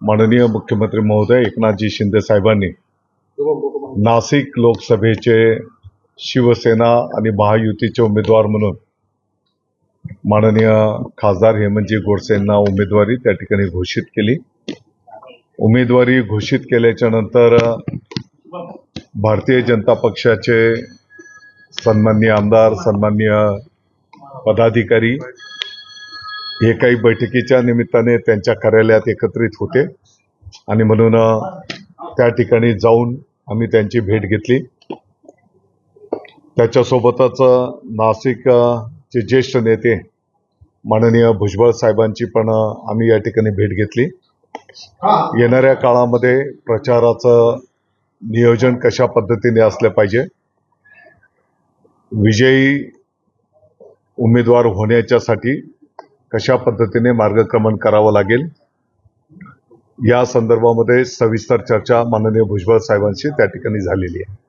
माननीय मुख्यमंत्री महोदय एकनाथजी शिंदे साहेबांनी नाशिक लोकसभेचे शिवसेना आणि महायुतीचे उमेदवार म्हणून माननीय खासदार हेमंतजी गोडसे यांना उमेदवारी त्या ठिकाणी घोषित केली. उमेदवारी घोषित केल्याच्यानंतर भारतीय जनता पक्षाचे सन्माननीय आमदार सन्माननीय पदाधिकारी हे काही बैठकीच्या निमित्ताने त्यांच्या कार्यालयात एकत्रित होते. आणि म्हणून त्या ठिकाणी जाऊन आम्ही त्यांची भेट घेतली. त्याच्यासोबतच नाशिकचे नाशिक चे ज्येष्ठ नेते माननीय भुजबळ साहेबांची पण आम्ही या ठिकाणी भेट घेतली. येणाऱ्या काळामध्ये प्रचाराचं नियोजन कशा पद्धतीने असलं पाहिजे? विजयी उमेदवार होण्याच्यासाठी कशा पद्धतीने मार्गक्रमण करावं लागेल? या संदर्भामध्ये सविस्तर चर्चा माननीय भुजबळ साहेबांशी त्या ठिकाणी झालेली आहे.